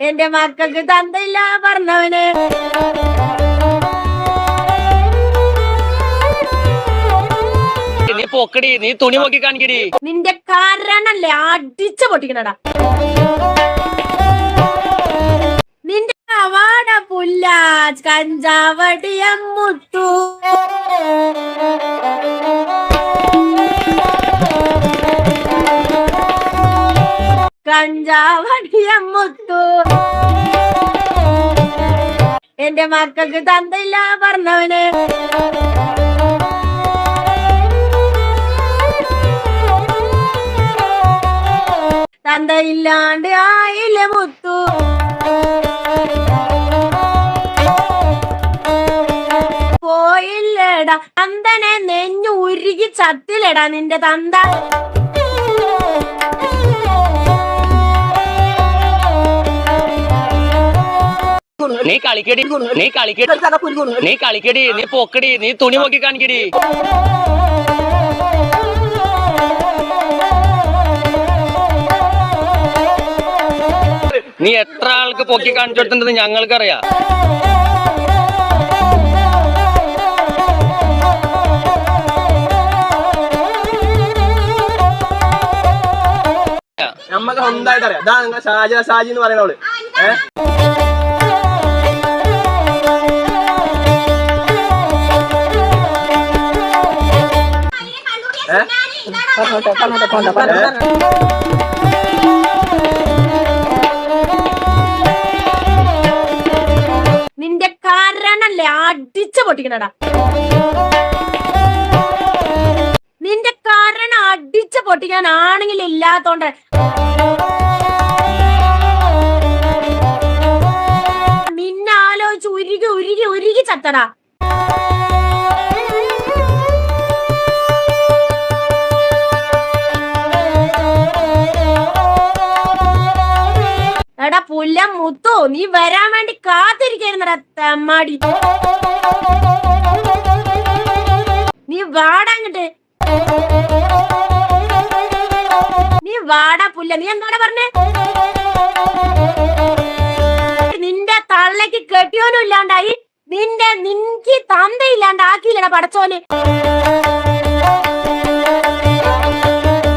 എന്റെ മക്കൾക്ക് തന്തയില്ല പറഞ്ഞവന്. നീ പൊക്കടി നീ തുണി നോക്കി കാണിക്കടി. നിന്റെ കാരണല്ലേ അടിച്ച പൊട്ടിക്കണടാ. നിന്റെ അവാട പുല്ല കഞ്ചാവടിയം മുത്തു. കഞ്ചാവടിയം മുത്തു എന്റെ മക്കൾക്ക് തന്തയില്ല പറഞ്ഞവന്. തന്തയില്ലാണ്ട് ആയില്ല മുത്തു. പോയില്ലടാ തന്തനെ നെഞ്ഞു ഉരുകി ചത്തിലടാ നിന്റെ തന്ത. നീ കളിക്കടി. നീ കളിക്കടി. നീ കളിക്കടി. നീ പൊക്കടി. നീ തുണി നോക്കി കാണിക്കടി. നീ എത്ര ആൾക്ക് പൊക്കി കാണിച്ചു ഞങ്ങൾക്ക് ഞങ്ങൾക്കറിയാം. നമ്മക്ക് സ്വന്തമായിട്ട് അറിയാം ഇതാ ഷാജ ഷാജി എന്ന് പറയുന്നവൾ ഏഹ് നിന്റെ കാരണല്ലേ അടിച്ച പൊട്ടിക്കണടാ. നിന്റെ കാരണം അടിച്ച പൊട്ടിക്കാൻ ആണെങ്കിൽ ഇല്ലാത്തോണ്ട്. നിന്നെ ആലോചിച്ച് ഉരുകി ഉരുകി ഉരുകി ചത്തടാ. പുല്ല മുത്തു നീ വരാൻ വേണ്ടി കാത്തിരിക്കായിരുന്നടാ നീ വാടാങ്ങട്ട് നീ വാടാ പുല്ല നീ എന്താടാ പറഞ്ഞേ? നിന്റെ തള്ളക്ക് കെട്ടിയോനും ഇല്ലാണ്ടായി നിന്റെ നിൻക്ക് തന്തയില്ലാണ്ടാക്കിയില്ലടാ പടച്ചോന്.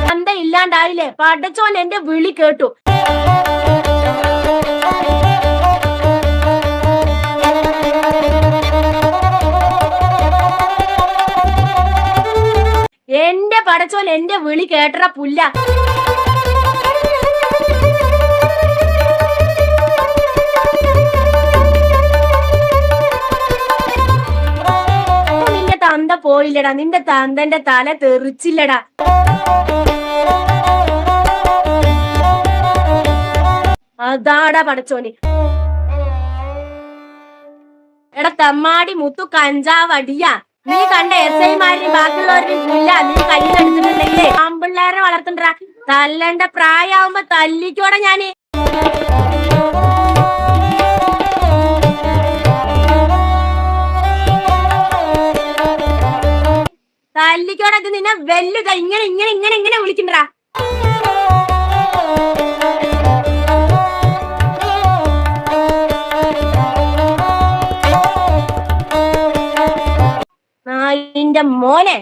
തന്ത ഇല്ലാണ്ടായില്ലേ? പടച്ചോൻ എന്റെ വിളി കേട്ടു. പടച്ചോൻ എന്റെ വിളി കേട്ടറ പുല്ല. നിന്റെ തന്ത പോയില്ലടാ. നിന്റെ തന്തന്റെ തല തെറിച്ചില്ലടാ. അതാടാ പടച്ചോന്. എടാ തമ്മാടി മുത്തു കഞ്ചാവ് അടിയാ നീ കണ്ട എസ് ഐ ബാക്കിയുള്ളവരും പുല്ല നീ കയ്യിലെടുത്തിട്ടുണ്ടെങ്കിലേ ആമ്പിള്ളേരെ വളർത്തണ്ട തല്ലണ്ട പ്രായമാവുമ്പോ തല്ലിക്കോടെ ഞാൻ. തല്ലിക്കോടെ നിന്നെ വെല്ലുക ഇങ്ങനെ ഇങ്ങനെ ഇങ്ങനെ ഇങ്ങനെ വിളിക്കണ്ടാ നായിന്റെ മോനെ.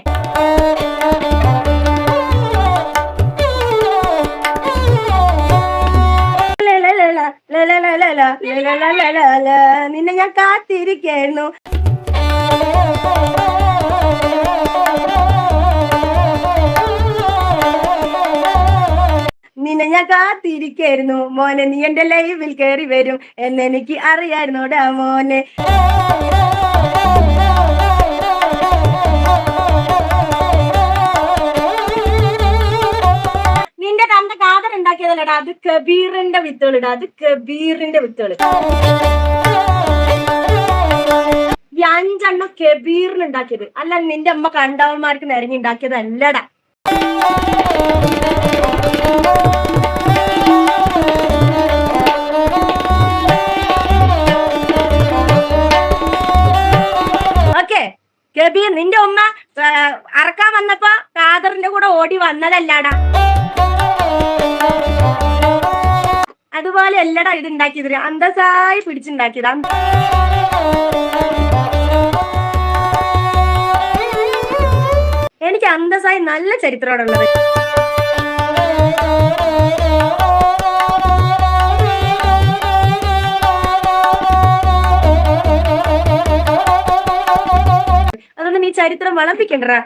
നിന്നെ ഞാൻ കാത്തിരിക്കായിരുന്നു നിന്നെ ഞാൻ കാത്തിരിക്കായിരുന്നു മോനെ നീ എന്റെ ലൈവിൽ കയറി വരും. എന്നെനിക്ക് അറിയായിരുന്നോടാ മോനെ. ഉണ്ടാക്കിയതല്ലടാ. അത് കബീറിന്റെ വിത്തുകളിടാ. അത് കബീറിന്റെ വിത്തുകൾ അഞ്ചെണ്ണം കബീറിന് ഉണ്ടാക്കിയത്. അല്ല നിന്റെ അമ്മ കണ്ടവന്മാർക്ക് നിരങ്ങി ഉണ്ടാക്കിയതല്ലടാ. കബീർ നിന്റെ ഉമ്മ അറക്കാൻ വന്നപ്പോ കാദറിന്റെ കൂടെ ഓടി വന്നതല്ലാടാ. അതുപോലെ അല്ലടാ ഇത് ഉണ്ടാക്കിയത്. അന്തസായി പിടിച്ചുണ്ടാക്കിയതാ. എനിക്ക് അന്തസായി നല്ല ചരിത്രമാണുള്ളത്. ചരിത്രം വളർത്തിക്കണ്ടടാ